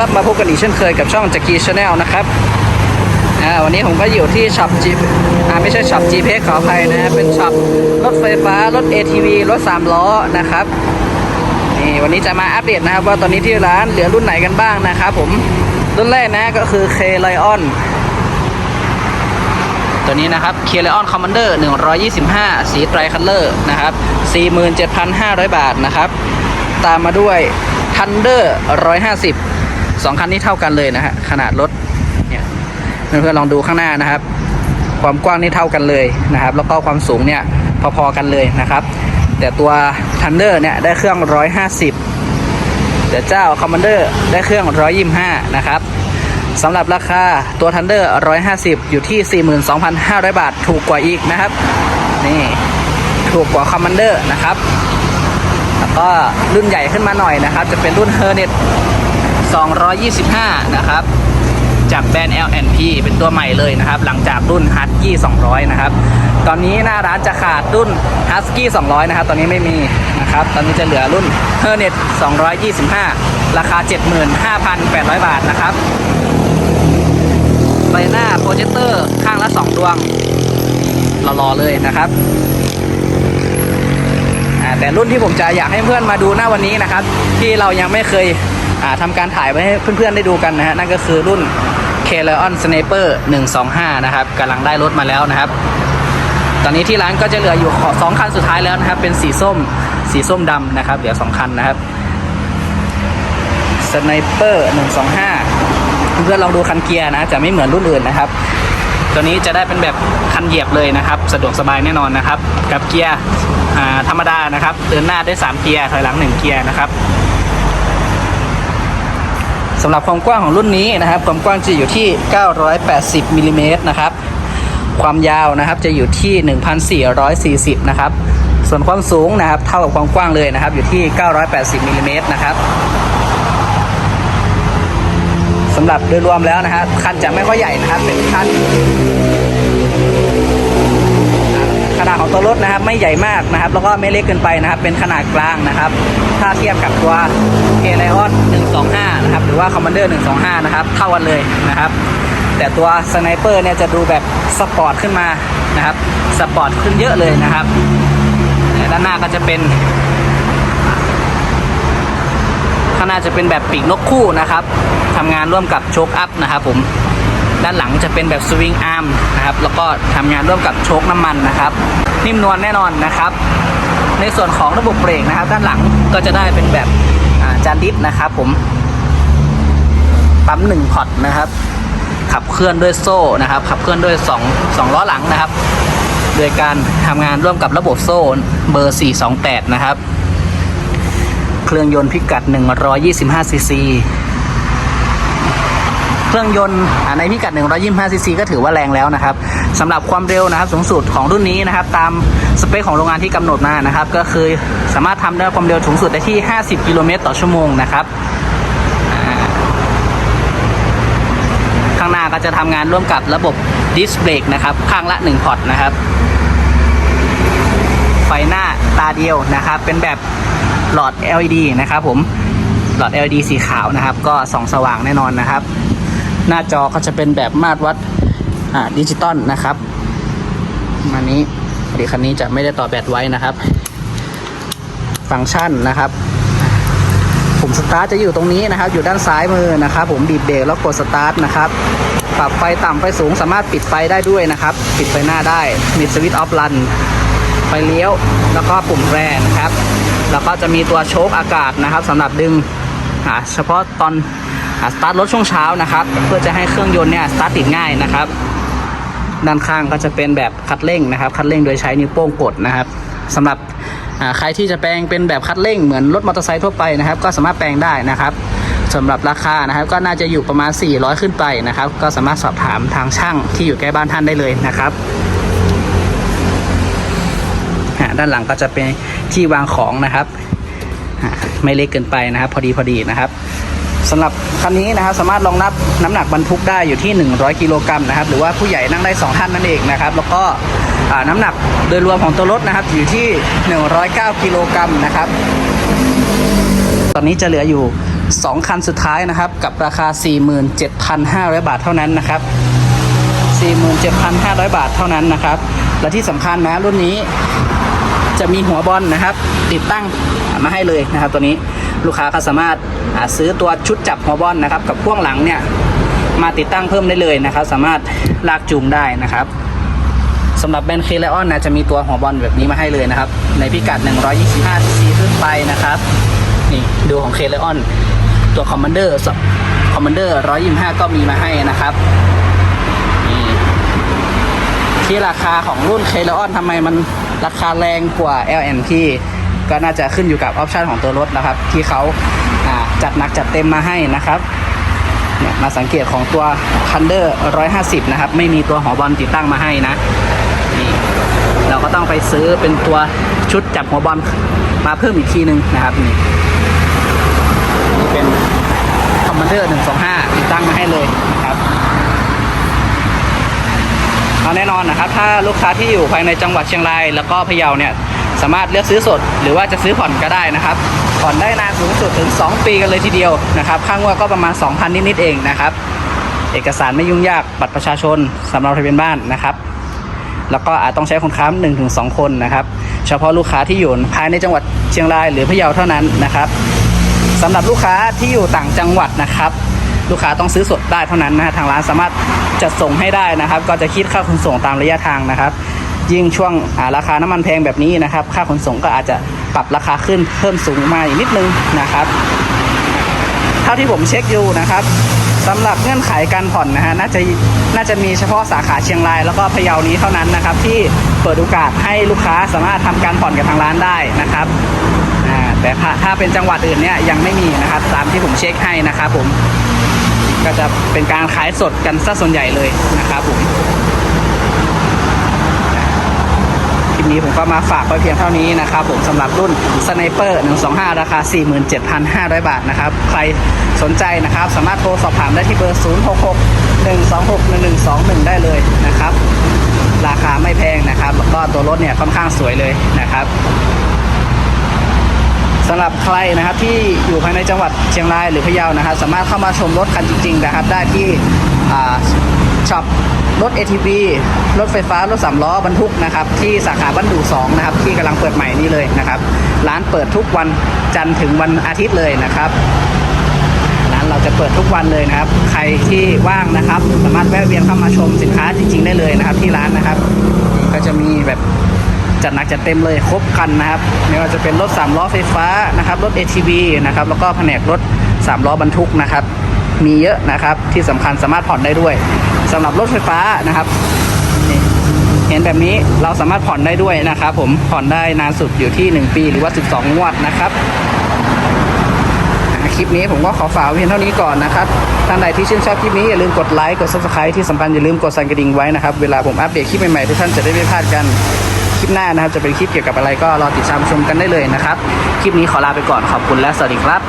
ครับมาพบกันอีกเช่นเคยกับช่องจักรีชาแนลนะครับวันนี้ผมก็อยู่ที่ช็อปจีไม่ใช่ช็อป g p ขออภัยนะเป็นช็อปรถไฟฟ้ารถ ATV รถ3ล้อนะครับนี่วันนี้จะมาอัปเดตนะครับ ว่าตอนนี้ที่ร้านเหลือรุ่นไหนกันบ้างนะครับผมรุ่นแรกนะก็คือ K Lion ตัวนี้นะครับ k l e o n Commander 125 สีไตรคัลเลอร์นะครับ 47,500 บาทนะครับ ตามมาด้วย Thunder 150 สองคันนี้เท่ากันเลยนะฮะขนาดรถเนี่ยเพื่อนๆลองดูข้างหน้านะครับ ความกว้างนี่เท่ากันเลยนะครับ แล้วก็ความสูงเนี่ยพอๆกันเลยนะครับ แต่ตัว Thunder เนี่ยได้เครื่อง 150 แต่เจ้า Commander ได้เครื่อง 125 นะครับสำหรับราคาตัว Thunder 150 อยู่ที่ 42,500 บาท ถูกกว่าอีกนะครับ นี่ถูกกว่า Commander นะครับแล้วก็รุ่นใหญ่ขึ้นมาหน่อยนะครับ จะเป็นรุ่น Hernet 225 นะครับ จากแบรนด์ L&P เป็นตัวใหม่เลยนะครับ หลังจากรุ่น Husky 200 นะครับ ตอนนี้หน้าร้านจะขาดรุ่น Husky 200 นะครับ ตอนนี้ไม่มีนะครับ ตอนนี้จะเหลือรุ่น Hernet 225 ราคา 75,800 บาทนะครับไฟหน้าโปรเจคเตอร์ข้างละ 2 ดวงรอๆเลยนะครับแต่รุ่นที่ผมจะอยากให้เพื่อนมาดูหน้าวันนี้นะครับ ที่เรายังไม่เคย ทำการถ่ายไว้ให้เพื่อนๆได้ดูกันนะฮะนั่นก็คือรุ่น k l e o n Sniper 125 นะครับกำลังได้รถมาแล้วนะครับ ตอนนี้ที่ร้านก็จะเหลืออยู่สองคันสุดท้ายแล้วนะครับ เป็นสีส้มสีส้มดำนะครับเหลือสองคันนะครับ Sniper 125 เพื่อนๆลองดูคันเกียร์นะ จะไม่เหมือนรุ่นอื่นนะครับ ตัวนี้จะได้เป็นแบบคันเหยียบเลยนะครับ สะดวกสบายแน่นอนนะครับ กับเกียร์ธรรมดานะครับ เดินหน้าได้ 3 เกียร์ถอยหลัง 1 เกียร์นะครับ สำหรับความกว้างของรุ่นนี้นะครับ ความกว้างจะอยู่ที่ 980มิลลิเมตรนะครับ ความยาวนะครับจะอยู่ที่ 1,440นะครับ ส่วนความสูงนะครับเท่ากับความกว้างเลยนะครับ อยู่ที่ 980มิลลิเมตรนะครับสำหรับโดยรวมแล้วนะครับคันจะไม่ค่อยใหญ่นะครับเป็นคัน ขนาดของตัวรถนะครับ ไม่ใหญ่มากนะครับ แล้วก็ไม่เล็กเกินไปนะครับ เป็นขนาดกลางนะครับ ถ้าเทียบกับตัว k l i o n 125 นะครับ หรือว่า Commander 125 นะครับ เท่ากันเลยนะครับ แต่ตัว Sniper เนี่ยจะดูแบบสปอร์ตขึ้นมานะครับ สปอร์ตขึ้นเยอะเลยนะครับ ด้านหน้าก็จะเป็นข้างหน้าจะเป็นแบบปีกนกคู่นะครับทำงานร่วมกับโชคอัพนะครับผม ด้านหลังจะเป็นแบบสวิงอาร์มนะครับแล้วก็ทำงานร่วมกับโชคน้ำมันนะครับ นิ่มนวลแน่นอนนะครับ ในส่วนของระบบเบรกนะครับ ด้านหลังก็จะได้เป็นแบบจานดิสนะครับผมปั๊มหนึ่งพอตนะครับ ขับเคลื่อนด้วยโซ่นะครับ ขับเคลื่อนด้วย2 2ล้อหลังนะครับ โดยการทำงานร่วมกับระบบโซ่เบอร์ 428 นะครับ เครื่องยนต์พิกัด 125ซีซี เครื่องยนต์ในพิกัด 125 ซีซีก็ถือว่าแรงแล้วนะครับสำหรับความเร็วนะครับสูงสุดของรุ่นนี้นะครับ ตามสเปคของโรงงานที่กำหนดมานะครับ ก็คือสามารถทำได้ความเร็วสูงสุดได้ที่ 50 กิโลเมตรต่อชั่วโมงนะครับข้างหน้าก็จะทำงานร่วมกับระบบดิสเบรกนะครับ ข้างละ 1 พอร์ตนะครับไฟหน้าตาเดียวนะครับ เป็นแบบหลอด LED นะครับผมหลอด LED สีขาวนะครับ ก็ส่องสว่างแน่นอนนะครับ หน้าจอก็จะเป็นแบบมาตรวัดดิจิตอลนะครับมานี้พอดีคันนี้จะไม่ได้ต่อแบตไว้นะครับ ฟังก์ชันนะครับปุ่มสตาร์ทจะอยู่ตรงนี้นะครับ อยู่ด้านซ้ายมือนะครับ ผมบีบเบรกแล้วกดสตาร์ทนะครับ ปรับไฟต่ำไฟสูงสามารถปิดไฟได้ด้วยนะครับ ปิดไฟหน้าได้ มีสวิตช์ออฟรันไฟเลี้ยว แล้วก็ปุ่มแรนะครับ แล้วก็จะมีตัวโชคอากาศนะครับสำหรับดึงเฉพาะตอน สตาร์ทรถช่วงเช้านะครับ เพื่อจะให้เครื่องยนต์เนี่ยสตาร์ทติดง่ายนะครับ ด้านข้างก็จะเป็นแบบคัดเร่งนะครับ คัดเร่งโดยใช้นิ้วโป้งกดนะครับสำหรับใครที่จะแปลงเป็นแบบคัดเร่งเหมือนรถมอเตอร์ไซค์ทั่วไปนะครับ ก็สามารถแปลงได้นะครับสำหรับราคานะครับ ก็น่าจะอยู่ประมาณ 400 ขึ้นไปนะครับ ก็สามารถสอบถามทางช่างที่อยู่ใกล้บ้านท่านได้เลยนะครับด้านหลังก็จะเป็นที่วางของนะครับ ไม่เล็กเกินไปนะครับ พอดีพอดีนะครับ สำหรับคันนี้นะครับสามารถรองรับน้ำหนักบรรทุกได้อยู่ที่ 100 กิโลกรัมนะครับหรือว่าผู้ใหญ่นั่งได้ 2 ท่านนั่นเองนะครับแล้วก็น้ำหนักโดยรวมของตัวรถนะครับอยู่ที่ 109 กิโลกรัมนะครับ ตอนนี้จะเหลืออยู่ 2 คันสุดท้ายนะครับกับราคา 47,500 บาทเท่านั้นนะครับ 47,500 บาทเท่านั้นนะครับ และที่สำคัญนะรุ่นนี้ จะมีหัวบอลนะครับ ติดตั้งมาให้เลยนะครับ ตัวนี้ลูกค้าก็สามารถซื้อตัวชุดจับหัวบอลนะครับ กับพ่วงหลังเนี่ยมาติดตั้งเพิ่มได้เลยนะครับ สามารถลากจูงได้นะครับสำหรับแบรนด์เคเลออนนะจะมีตัวหัวบอลแบบนี้มาให้เลยนะครับ ในพิกัด 125 cc ขึ้นไปนะครับนี่ดูของเคเลออนตัวคอมมานเดอร์คอมมานเดอร์125 ก็มีมาให้นะครับนี่ที่ราคาของรุ่น k คลออนทำไมมัน ราคาแรงกว่า LNP ก็น่าจะขึ้นอยู่กับออปชันของตัวรถนะครับ ที่เขาจัดหนักจัดเต็มมาให้นะครับเนี่ยมาสังเกตของตัว Thunder 150 นะครับ ไม่มีตัวหอบอลติดตั้งมาให้นะนี่เราก็ต้องไปซื้อเป็นตัวชุดจับหัวบอลมาเพิ่มอีกทีนึงนะครับนี่นี่เป็น Commander 125 ติดตั้งมาให้เลยนะครับ แน่นอนนะครับ ถ้าลูกค้าที่อยู่ภายในจังหวัดเชียงรายแล้วก็พะเยาเนี่ยสามารถเลือกซื้อสด หรือว่าจะซื้อผ่อนก็ได้นะครับ ผ่อนได้นานสูงสุดถึง 2 ปีกันเลยทีเดียวนะครับค่างวดก็ประมาณ 2,000 นิดๆเองนะครับเอกสารไม่ยุ่งยากบัตรประชาชนสำเนาทะเบียนบ้านนะครับ แล้วก็อาจต้องใช้คนค้ำหนึ่งถึงสองคนนะครับ เฉพาะลูกค้าที่อยู่ภายในจังหวัดเชียงรายหรือพะเยาเท่านั้นนะครับสำหรับลูกค้าที่อยู่ต่างจังหวัดนะครับ ลูกค้าต้องซื้อสดได้เท่านั้นนะฮะทางร้านสามารถจัดส่งให้ได้นะครับ ก็จะคิดค่าขนส่งตามระยะทางนะครับ ยิ่งช่วงราคาน้ำมันแพงแบบนี้นะครับ ค่าขนส่งก็อาจจะปรับราคาขึ้นเพิ่มสูงมาอีกนิดนึงนะครับ เท่าที่ผมเช็คอยู่นะครับสำหรับเงื่อนไขการผ่อนนะฮะน่าจะน่าจะมีเฉพาะสาขาเชียงราย แล้วก็พะเยานี้เท่านั้นนะครับ ที่เปิดโอกาสให้ลูกค้าสามารถทำการผ่อนกับทางร้านได้นะครับแต่ถ้าเป็นจังหวัดอื่นเนี่ยยังไม่มีนะครับตามที่ผมเช็คให้นะครับผม ก็จะเป็นการขายสดกันซะส่วนใหญ่เลยนะครับผมคลิปนี้ผมก็มาฝากไว้เพียงเท่านี้นะครับผมสำหรับรุ่นสไนเปอร์125 ราคา 47,500 บาทนะครับ ใครสนใจนะครับ สามารถโทรสอบถามได้ที่เบอร์ 066 126 1121 ได้เลยนะครับ ราคาไม่แพงนะครับ แล้วก็ตัวรถเนี่ยค่อนข้างสวยเลยนะครับ สำหรับใครนะครับที่อยู่ภายในจังหวัดเชียงรายหรือพะเยานะครับ สามารถเข้ามาชมรถคันจริงๆนะครับ ได้ที่ช็อปรถ ATV รถไฟฟ้า รถสามล้อบรรทุกนะครับ ที่สาขาบ้านดู2นะครับ ที่กำลังเปิดใหม่นี่เลยนะครับ ร้านเปิดทุกวันจันทร์ถึงวันอาทิตย์เลยนะครับร้านเราจะเปิดทุกวันเลยนะครับ ใครที่ว่างนะครับ สามารถแวะเวียนเข้ามาชมสินค้าจริง ๆ ได้เลยนะครับ ที่ร้านนะครับ ก็จะมี จัดหนักจัดเต็มเลยครบคันนะครับไม่ว่าจะเป็นรถ3ล้อไฟฟ้านะครับรถ ATV นะครับแล้วก็แผนกรถ3ล้อบรรทุกนะครับ มีเยอะนะครับที่สำคัญสามารถผ่อนได้ด้วยสำหรับรถไฟฟ้านะครับเห็นแบบนี้เราสามารถผ่อนได้ด้วยนะครับผมผ่อนได้นานสุดอยู่ที่ 1 ปีหรือว่า 12 งวดนะครับคลิปนี้ผมก็ขอฝากเพียงเท่านี้ก่อนนะครับท่านใดที่ชื่นชอบคลิปนี้อย่าลืมกดไลค์กด subscribe ที่สำคัญอย่าลืมกดสั่นกระดิ่งไว้นะครับ เวลาผมอัปเดตคลิปใหม่ๆทุกท่านจะได้ไม่พลาดกัน คลิปหน้านะครับจะเป็นคลิปเกี่ยวกับอะไรก็รอติดตามชมกันได้เลยนะครับ คลิปนี้ขอลาไปก่อนขอบคุณและสวัสดีครับ